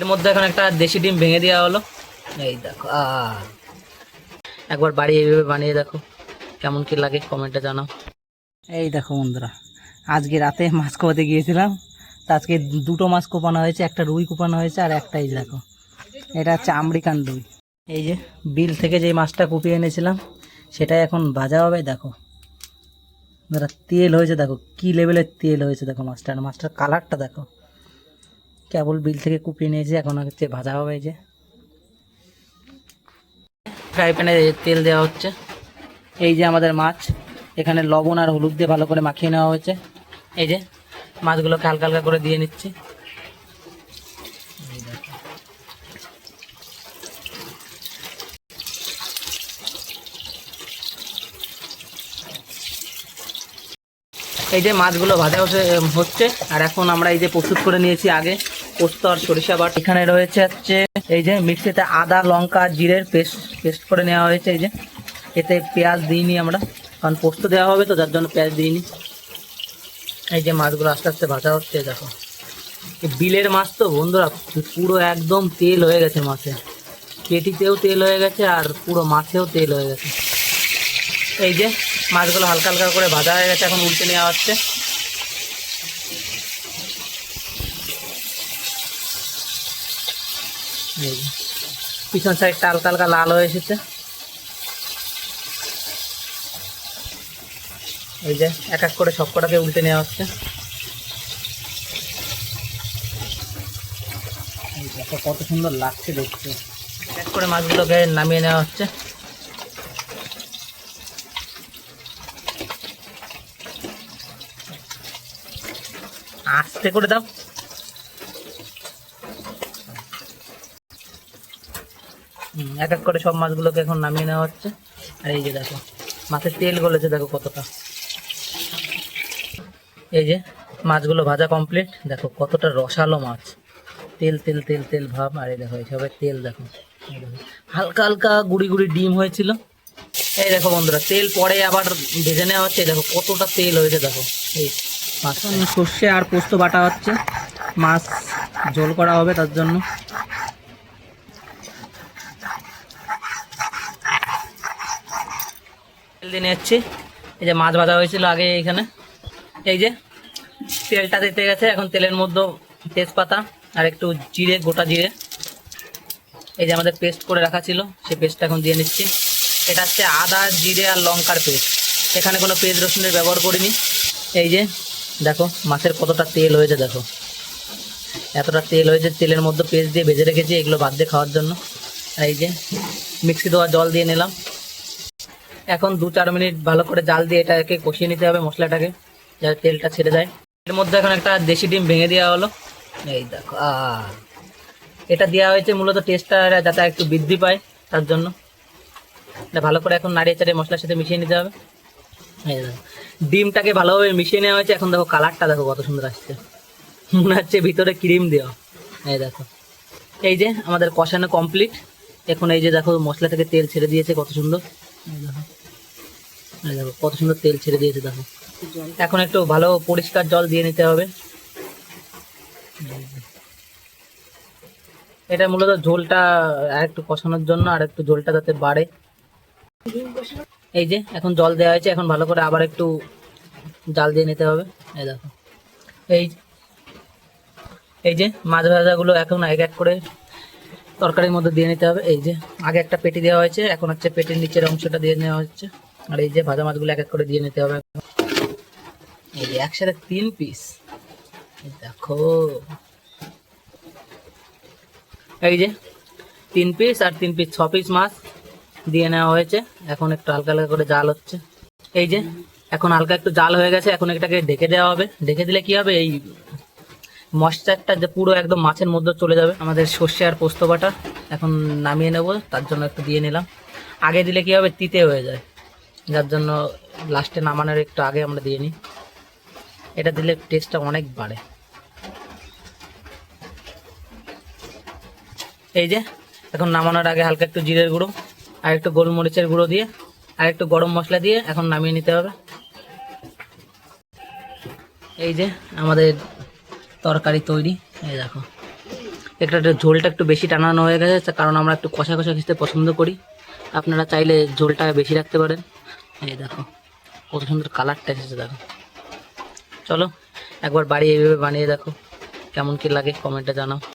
এর মধ্যে এখন একটা দেশি ডিম ভেঙে দেওয়া হলো। এই দেখো। একবার বাড়ি এইভাবে বানিয়ে দেখো, কেমন কি লাগে কমেন্টে জানাও। এই দেখো বন্ধুরা, আজকে রাতে মাছ কোপাতে গিয়েছিলাম, তা আজকে দুটো মাছ কোপানো হয়েছে, একটা রুই কোপানো হয়েছে আর একটা এই দেখো, এটা হচ্ছে আমরিকান রুই। এই যে বিল থেকে যে মাছটা কুপিয়ে এনেছিলাম, সেটাই এখন ভাজা হবে, দেখো। তেল হয়েছে, দেখো, কি লেভেলের তেল হয়েছে, দেখো মাছটার মাছটার কালারটা দেখো। কেবল বিল থেকে কুপিয়ে নিয়েছে, এখন হচ্ছে ভাজা হবে এই যে। ফ্রাই প্যানে তেল দেওয়া হচ্ছে। এই যে আমাদের মাছ, এখানে লবণ আর হলুদ দিয়ে ভালো করে মাখিয়ে নেওয়া হয়েছে। এই যে, মাছগুলোকে হালকা হালকা করে দিয়ে নিচ্ছি। এই যে মাছগুলো ভাজা হচ্ছে আর এখন আমরা এই যে প্রস্তুত করে নিয়েছি আগে পোস্ত আর সরিষা বাট। এখানে রয়েছে হচ্ছে এই যে মিক্সিতে আদা, লঙ্কা, জিরের পেস্ট পেস্ট করে নেওয়া হয়েছে এই যে। এতে পেঁয়াজ দিইনি আমরা, কারণ পোস্ত দেওয়া হবে তো, যার জন্য পেঁয়াজ দিইনি। এই যে মাছগুলো আস্তে আস্তে ভাজা হচ্ছে, দেখো। বিলের মাছ তো, বন্ধুরা, পুরো একদম তেল হয়ে গেছে মাছে। পেটিতেও তেল হয়ে গেছে আর পুরো মাছেও তেল হয়ে গেছে। এই যে মাছগুলো হালকা হালকা করে ভাজা হয়ে গেছে, এখন উল্টে নেওয়া হচ্ছে পিছন সাইডটা হালকা হালকা লাল হয়ে এসেছে। এই যে, এক এক করে সব কটাকে উল্টে নেওয়া হচ্ছে। কত সুন্দর লাগছে দেখতে। এক করে মাছগুলোকে নামিয়ে নেওয়া হচ্ছে। আস্তে করে দাও। এক এক করে সব মাছগুলোকে এখন নামিয়ে নেওয়া হচ্ছে। আর এই যে দেখো, মাছের তেল গলেছে দেখো কতটা। এই যে মাছগুলো ভাজা কমপ্লিট দেখো কতটা রসালো মাছ। তেল তেল তেল তেল ভাব, আর এই দেখো এইসবের তেল দেখো। হালকা হালকা গুড়ি গুড়ি ডিম হয়েছিল। এই দেখো বন্ধুরা, তেল পরে আবার ভেজে নেওয়া হচ্ছে। দেখো কতটা তেল হয়েছে দেখো। এই মাছ সর্ষে আর পোস্ত বাটা হচ্ছে। মাছ ঝোল করা হবে তার জন্য। দিয়ে নিচ্ছি এই যে মাছ ভাজা হয়েছিল আগে এখানে। এই যে তেলটা দিতে গেছে, এখন তেলের মধ্যে তেজপাতা আর একটু জিরে, গোটা জিরে। এই যে আমাদের পেস্ট করে রাখা ছিল সেই পেস্টটা এখন দিয়ে নিচ্ছি। এটা হচ্ছে আদা, জিরে আর লঙ্কার পেস্ট। এখানে কোনো পেঁয়াজ রসুনের ব্যবহার করিনি। এই যে দেখো, মাছের কতটা তেল হয়েছে, দেখো। এতটা তেল হয়েছে, তেলের মধ্যে পেস্ট দিয়ে ভেজে রেখেছি, এগুলো বাদ দিয়ে খাওয়ার জন্য। এই যে, মিক্সি দেওয়া জল দিয়ে নিলাম। এখন দু চার মিনিট ভালো করে জাল দিয়ে এটাকে কষিয়ে নিতে হবে মশলাটাকে, যাতে তেলটা ছেড়ে যায়। এর মধ্যে এখন একটা দেশি ডিম ভেঙে দেওয়া হলো। এই দেখো এটা দেওয়া হয়েছে, মূলত টেস্টটা যাতে একটু বৃদ্ধি পায়, তার জন্য। ভালো করে এখন নাড়িয়ে চাড়িয়ে মশলার সাথে মিশিয়ে নিতে হবে। ডিমটাকে ভালোভাবে মিশিয়ে নেওয়া হয়েছে। এখন দেখো কালারটা দেখো কত সুন্দর আসছে। মনে হচ্ছে ভিতরে ক্রিম দেওয়া। এই দেখো। এই যে আমাদের কষানো কমপ্লিট এখন এই যে দেখো মশলা থেকে তেল ছেড়ে দিয়েছে, কত সুন্দর। দেখো। দেখো, কত সুন্দর তেল ছেড়ে দিয়েছে, দেখো। এখন একটু ভালো পরিষ্কার জল দিয়ে নিতে হবে। এটা মূলত ঝোলটা আর একটু কষানোর জন্য আর একটু ঝোলটা যাতে বাড়ে। এই যে, এখন জল দেওয়া হয়েছে, এখন ভালো করে আবার একটু জাল দিয়ে নিতে হবে। এই দেখো। এই এই যে, মাছ ভাজাগুলো এখন এক এক করে তরকারির মধ্যে দিয়ে নিতে হবে। এই যে, আগে একটা পেটি দেওয়া হয়েছে, এখন হচ্ছে পেটির নিচের অংশটা দিয়ে নেওয়া হচ্ছে। আর এই যে, ভাজা মাছগুলো এক এক করে দিয়ে নিতে হবে। এই যে, একসাথে তিন পিস দেখো। এই যে, তিন পিস আর তিন পিস ছ পিস মাছ। দিয়ে নেওয়া হয়েছে। এখন একটু হালকা হালকা করে জাল হচ্ছে। এই যে, এখন হালকা একটু জাল হয়ে গেছে, এখন এটাকে ঢেকে দেওয়া হবে। ঢেকে দিলে কি হবে? এই মশচারটা যে পুরো একদম মাছের মধ্যে চলে যাবে। আমাদের সর্ষে আর পোস্ত বাটা এখন নামিয়ে নেব, তার জন্য একটু দিয়ে নিলাম। আগে দিলে কি হবে? তিতে হয়ে যায়। যার জন্য লাস্টে নামানোর একটু আগে আমরা দিয়ে নিই। এটা দিলে টেস্টটা অনেক বাড়ে। এই যে, এখন নামানোর আগে হালকা একটু জিরের গুঁড়ো। আর একটু গোলমরিচের গুঁড়ো দিয়ে আর একটু গরম মশলা দিয়ে এখন নামিয়ে নিতে হবে। এই যে আমাদের তরকারি তৈরি, এই দেখো। একটা ঝোলটা একটু বেশি টানানো হয়ে গেছে কারণ আমরা একটু কষা কষা খেতে পছন্দ করি। আপনারা চাইলে ঝোলটা বেশি রাখতে পারেন। এই দেখো, কত সুন্দর কালারটা এসেছে, দেখো। চলো, একবার বাড়ি এইভাবে বানিয়ে দেখো, কেমন কি লাগে কমেন্টে জানাও।